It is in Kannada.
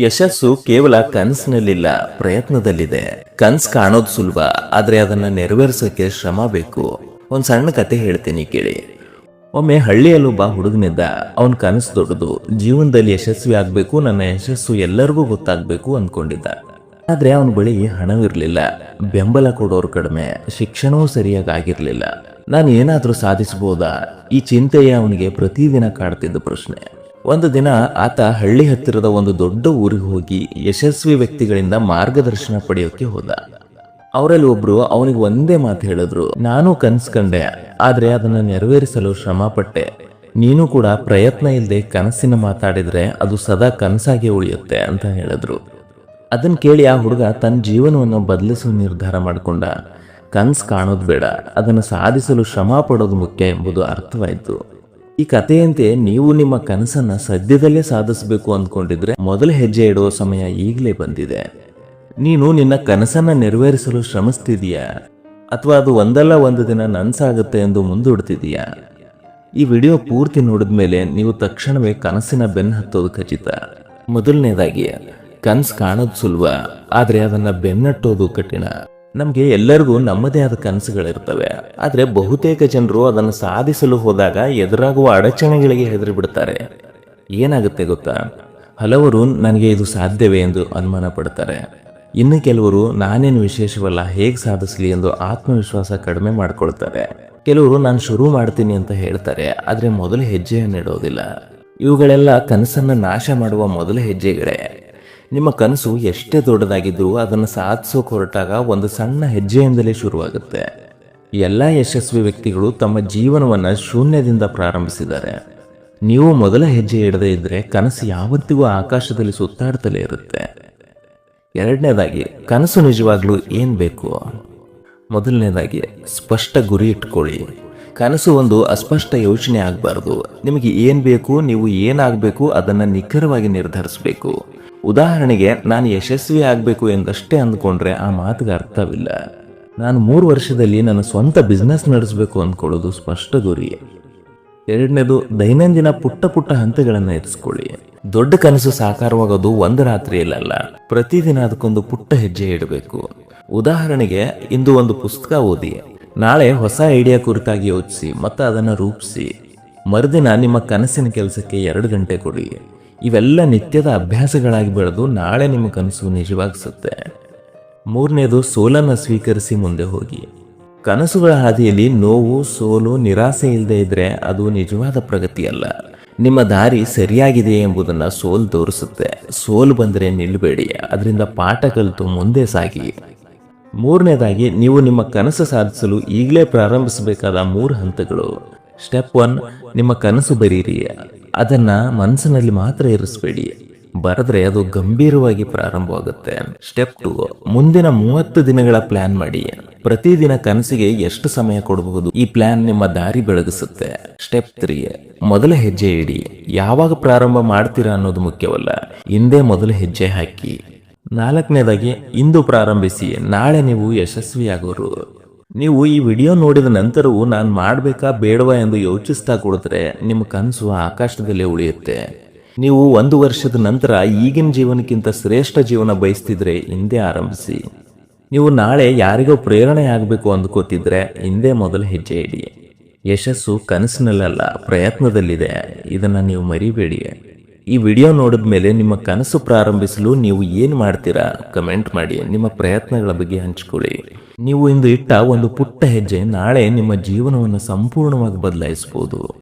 ಯಶಸ್ಸು ಕೇವಲ ಕನಸಿನಲ್ಲಿಲ್ಲ, ಪ್ರಯತ್ನದಲ್ಲಿದೆ. ಕನ್ಸ್ ಕಾಣೋದು ಸುಲಭ, ಆದ್ರೆ ಅದನ್ನ ನೆರವೇರಿಸೋಕೆ ಶ್ರಮ ಬೇಕು. ಒಂದ್ ಸಣ್ಣ ಕತೆ ಹೇಳ್ತೀನಿ ಕೇಳಿ. ಒಮ್ಮೆ ಹಳ್ಳಿಯಲ್ಲೊಬ್ಬ ಹುಡುಗನಿದ್ದ. ಅವನ ಕನಸು ದೊಡ್ಡದು. ಜೀವನದಲ್ಲಿ ಯಶಸ್ವಿ ಆಗ್ಬೇಕು, ನನ್ನ ಯಶಸ್ಸು ಎಲ್ಲರಿಗೂ ಗೊತ್ತಾಗ್ಬೇಕು ಅಂದ್ಕೊಂಡಿದ್ದ ಆದ್ರೆ ಅವನ ಬಳಿ ಹಣವಿರ್ಲಿಲ್ಲ. ಬೆಂಬಲ ಕೊಡೋರು ಕಡಿಮೆ, ಶಿಕ್ಷಣವೂ ಸರಿಯಾಗಿ ಆಗಿರ್ಲಿಲ್ಲ. ನಾನು ಏನಾದ್ರೂ ಸಾಧಿಸಬಹುದಾ ಈ ಚಿಂತೆಯೇ ಅವನಿಗೆ ಪ್ರತಿದಿನ ಕಾಡ್ತಿದ್ದ ಪ್ರಶ್ನೆ. ಒಂದು ದಿನ ಆತ ಹಳ್ಳಿ ಹತ್ತಿರದ ಒಂದು ದೊಡ್ಡ ಊರಿಗೆ ಹೋಗಿ ಯಶಸ್ವಿ ವ್ಯಕ್ತಿಗಳಿಂದ ಮಾರ್ಗದರ್ಶನ ಪಡೆಯೋಕೆ ಹೋದ. ಅವರಲ್ಲಿ ಒಬ್ರು ಅವನಿಗೆ ಒಂದೇ ಮಾತು ಹೇಳಿದ್ರು, ನಾನು ಕನ್ಸ್ ಕಂಡೆ, ಆದ್ರೆ ಅದನ್ನು ನೆರವೇರಿಸಲು ಶ್ರಮ ಪಟ್ಟೆ ನೀನು ಕೂಡ ಪ್ರಯತ್ನ ಇಲ್ಲದೆ ಕನಸಿನ ಮಾತಾಡಿದ್ರೆ ಅದು ಸದಾ ಕನಸಾಗಿ ಉಳಿಯುತ್ತೆ, ಅಂತ ಹೇಳಿದ್ರು. ಅದನ್ನ ಕೇಳಿ ಆ ಹುಡುಗ ತನ್ನ ಜೀವನವನ್ನು ಬದಲಿಸುವ ನಿರ್ಧಾರ ಮಾಡಿಕೊಂಡ. ಕನ್ಸ್ ಕಾಣೋದು ಬೇಡ, ಅದನ್ನು ಸಾಧಿಸಲು ಶ್ರಮ ಪಡೋದು ಮುಖ್ಯ ಎಂಬುದು ಅರ್ಥವಾಯಿತು. ಈ ಕಥೆಯಂತೆ ನೀವು ನಿಮ್ಮ ಕನಸನ್ನ ಸದ್ಯದಲ್ಲೇ ಸಾಧಿಸಬೇಕು ಅಂದ್ಕೊಂಡಿದ್ರೆ ಮೊದಲ ಹೆಜ್ಜೆ ಇಡುವ ಸಮಯ ಈಗಲೇ ಬಂದಿದೆ. ನೀನು ನಿನ್ನ ಕನಸನ್ನ ನೆರವೇರಿಸಲು ಶ್ರಮಿಸ್ತಿದೀಯಾ? ಅಥವಾ ಅದು ಒಂದಲ್ಲ ಒಂದು ದಿನ ನನ್ಸಾಗುತ್ತೆ ಎಂದು ಮುಂದೂಡ್ತಿದೀಯಾ? ಈ ವಿಡಿಯೋ ಪೂರ್ತಿ ನೋಡಿದ ಮೇಲೆ ನೀವು ತಕ್ಷಣವೇ ಕನಸಿನ ಬೆನ್ನು ಹತ್ತೋದು ಖಚಿತ. ಮೊದಲನೇದಾಗಿ, ಕನಸು ಕಾಣೋದು ಸುಲಭ, ಆದರೆ ಅದನ್ನ ಬೆನ್ನಟ್ಟೋದು ಕಠಿಣ. ನಮ್ಗೆ ಎಲ್ಲರಿಗೂ ನಮ್ಮದೇ ಆದ ಕನಸುಗಳಿರ್ತವೆ. ಆದರೆ ಬಹುತೇಕ ಜನರು ಅದನ್ನು ಸಾಧಿಸಲು ಹೋದಾಗ ಎದುರಾಗುವ ಅಡಚಣೆಗಳಿಗೆ ಹೆದರಿ ಬಿಡ್ತಾರೆ ಏನಾಗುತ್ತೆ ಗೊತ್ತಾ? ಹಲವರು ನನಗೆ ಇದು ಸಾಧ್ಯವೇ ಎಂದು ಅನುಮಾನ ಪಡ್ತಾರೆ. ಇನ್ನು ಕೆಲವರು ನಾನೇನು ವಿಶೇಷವಲ್ಲ, ಹೇಗೆ ಸಾಧಿಸಲಿ ಎಂದು ಆತ್ಮವಿಶ್ವಾಸ ಕಡಿಮೆ ಮಾಡಿಕೊಳ್ತಾರೆ. ಕೆಲವರು ನಾನು ಶುರು ಮಾಡ್ತೀನಿ ಅಂತ ಹೇಳ್ತಾರೆ, ಆದರೆ ಮೊದಲ ಹೆಜ್ಜೆಯನ್ನು ಇಡೋದಿಲ್ಲ ಇವುಗಳೆಲ್ಲ ಕನಸನ್ನು ನಾಶ ಮಾಡುವ ಮೊದಲ ಹೆಜ್ಜೆಗಳೇ. ನಿಮ್ಮ ಕನಸು ಎಷ್ಟೇ ದೊಡ್ಡದಾಗಿದ್ರೂ ಅದನ್ನು ಸಾಧಿಸೋಕೆ ಹೊರಟಾಗ ಒಂದು ಸಣ್ಣ ಹೆಜ್ಜೆಯಿಂದಲೇ ಶುರುವಾಗುತ್ತೆ. ಎಲ್ಲ ಯಶಸ್ವಿ ವ್ಯಕ್ತಿಗಳು ತಮ್ಮ ಜೀವನವನ್ನು ಶೂನ್ಯದಿಂದ ಪ್ರಾರಂಭಿಸಿದ್ದಾರೆ. ನೀವು ಮೊದಲ ಹೆಜ್ಜೆ ಇಡದೇ ಇದ್ದರೆ ಕನಸು ಯಾವತ್ತಿಗೂ ಆಕಾಶದಲ್ಲಿ ಸುತ್ತಾಡ್ತಲೇ ಇರುತ್ತೆ. ಎರಡನೇದಾಗಿ, ಕನಸು ನಿಜವಾಗ್ಲೂ ಏನು ಬೇಕು? ಮೊದಲನೇದಾಗಿ, ಸ್ಪಷ್ಟ ಗುರಿ ಇಟ್ಕೊಳ್ಳಿ. ಕನಸು ಒಂದು ಅಸ್ಪಷ್ಟ ಯೋಚನೆ ಆಗಬಾರ್ದು. ನಿಮಗೆ ಏನು ಬೇಕು, ನೀವು ಏನಾಗಬೇಕು ಅದನ್ನು ನಿಖರವಾಗಿ ನಿರ್ಧರಿಸಬೇಕು. ಉದಾಹರಣೆಗೆ, ನಾನು ಯಶಸ್ವಿ ಆಗಬೇಕು ಎಂದಷ್ಟೇ ಅಂದ್ಕೊಂಡ್ರೆ ಆ ಮಾತಿಗೆ ಅರ್ಥವಿಲ್ಲ. ನಾನು ಮೂರು ವರ್ಷದಲ್ಲಿ ನನ್ನ ಸ್ವಂತ ಬಿಸ್ನೆಸ್ ನಡೆಸಬೇಕು ಅಂದ್ಕೊಳ್ಳೋದು ಸ್ಪಷ್ಟ ಗುರಿ. ಎರಡನೇದು, ದೈನಂದಿನ ಪುಟ್ಟ ಪುಟ್ಟ ಹಂತಗಳನ್ನು ಇರಿಸ್ಕೊಳ್ಳಿ ದೊಡ್ಡ ಕನಸು ಸಾಕಾರವಾಗೋದು ಒಂದು ರಾತ್ರಿಯಲ್ಲ ಪ್ರತಿದಿನ ಅದಕ್ಕೊಂದು ಪುಟ್ಟ ಹೆಜ್ಜೆ ಇಡಬೇಕು. ಉದಾಹರಣೆಗೆ, ಇಂದು ಒಂದು ಪುಸ್ತಕ ಓದಿ. ನಾಳೆ ಹೊಸ ಐಡಿಯಾ ಕುರಿತಾಗಿ ಯೋಚಿಸಿ, ಮತ್ತು ಅದನ್ನು ರೂಪಿಸಿ. ಮರುದಿನ ನಿಮ್ಮ ಕನಸಿನ ಕೆಲಸಕ್ಕೆ ಎರಡು ಗಂಟೆ ಕೊಡಿ. ಇವೆಲ್ಲ ನಿತ್ಯದ ಅಭ್ಯಾಸಗಳಾಗಿ ಬೆಳೆದು ನಾಳೆ ನಿಮ್ಮ ಕನಸು ನಿಜವಾಗಿಸುತ್ತೆ. ಮೂರನೇದು, ಸೋಲನ್ನು ಸ್ವೀಕರಿಸಿ ಮುಂದೆ ಹೋಗಿ. ಕನಸುಗಳ ಹಾದಿಯಲ್ಲಿ ನೋವು, ಸೋಲು, ನಿರಾಸೆ ಇಲ್ಲದೆ ಇದ್ರೆ ಅದು ನಿಜವಾದ ಪ್ರಗತಿಯಲ್ಲ. ನಿಮ್ಮ ದಾರಿ ಸರಿಯಾಗಿದೆ ಎಂಬುದನ್ನು ಸೋಲು ತೋರಿಸುತ್ತೆ. ಸೋಲು ಬಂದರೆ ನಿಲ್ಲಬೇಡಿ, ಅದರಿಂದ ಪಾಠ ಕಲಿತು ಮುಂದೆ ಸಾಗಿ. ಮೂರನೇದಾಗಿ, ನೀವು ನಿಮ್ಮ ಕನಸು ಸಾಧಿಸಲು ಈಗಲೇ ಪ್ರಾರಂಭಿಸಬೇಕಾದ ಮೂರು ಹಂತಗಳು. ಸ್ಟೆಪ್ ಒನ್, ನಿಮ್ಮ ಕನಸು ಬರೀರಿ. ಅದನ್ನ ಮನಸ್ಸಿನಲ್ಲಿ ಮಾತ್ರ ಇರಿಸಬೇಡಿ. ಬರೆದ್ರೆ ಅದು ಗಂಭೀರವಾಗಿ ಪ್ರಾರಂಭವಾಗುತ್ತೆ. ಸ್ಟೆಪ್ ಟು ಮುಂದಿನ ಮೂವತ್ತು ದಿನಗಳ ಪ್ಲಾನ್ ಮಾಡಿ. ಪ್ರತಿದಿನ ಕನಸಿಗೆ ಎಷ್ಟು ಸಮಯ ಕೊಡಬಹುದು? ಈ ಪ್ಲಾನ್ ನಿಮ್ಮ ದಾರಿ ಬೆಳಗಿಸುತ್ತೆ. ಸ್ಟೆಪ್ ತ್ರೀ ಮೊದಲ ಹೆಜ್ಜೆ ಇಡಿ. ಯಾವಾಗ ಪ್ರಾರಂಭ ಮಾಡ್ತೀರಾ ಅನ್ನೋದು ಮುಖ್ಯವಲ್ಲ. ಹಿಂದೆ ಮೊದಲ ಹೆಜ್ಜೆ ಹಾಕಿ. ನಾಲ್ಕನೇದಾಗಿ, ಇಂದು ಪ್ರಾರಂಭಿಸಿ. ನಾಳೆ ನೀವು ಯಶಸ್ವಿಯಾಗೋರು. ನೀವು ಈ ವಿಡಿಯೋ ನೋಡಿದ ನಂತರವೂ ನಾನು ಮಾಡಬೇಕಾ ಬೇಡವಾ ಎಂದು ಯೋಚಿಸ್ತಾ ಕುಳಿತರೆ ನಿಮ್ಮ ಕನಸು ಆಕಾಶದಲ್ಲೇ ಉಳಿಯುತ್ತೆ. ನೀವು ಒಂದು ವರ್ಷದ ನಂತರ ಈಗಿನ ಜೀವನಕ್ಕಿಂತ ಶ್ರೇಷ್ಠ ಜೀವನ ಬಯಸ್ತಿದ್ರೆ ಹಿಂದೆ ಆರಂಭಿಸಿ. ನೀವು ನಾಳೆ ಯಾರಿಗೋ ಪ್ರೇರಣೆ ಆಗಬೇಕು ಅಂದ್ಕೋತಿದ್ರೆ ಹಿಂದೆ ಮೊದಲು ಹೆಜ್ಜೆ ಇಡಿ. ಯಶಸ್ಸು ಕನಸಿನಲ್ಲಲ್ಲ, ಪ್ರಯತ್ನದಲ್ಲಿದೆ. ಇದನ್ನು ನೀವು ಮರಿಬೇಡಿ. ಈ ವಿಡಿಯೋ ನೋಡಿದ ಮೇಲೆ ನಿಮ್ಮ ಕನಸು ಪ್ರಾರಂಭಿಸಲು ನೀವು ಏನು ಮಾಡ್ತೀರಾ? ಕಮೆಂಟ್ ಮಾಡಿ. ನಿಮ್ಮ ಪ್ರಯತ್ನಗಳ ಬಗ್ಗೆ ಹಂಚಿಕೊಳ್ಳಿ. ನೀವು ಇಂದು ಇಟ್ಟ ಒಂದು ಪುಟ್ಟ ಹೆಜ್ಜೆ ನಾಳೆ ನಿಮ್ಮ ಜೀವನವನ್ನು ಸಂಪೂರ್ಣವಾಗಿ ಬದಲಾಯಿಸಬಹುದು.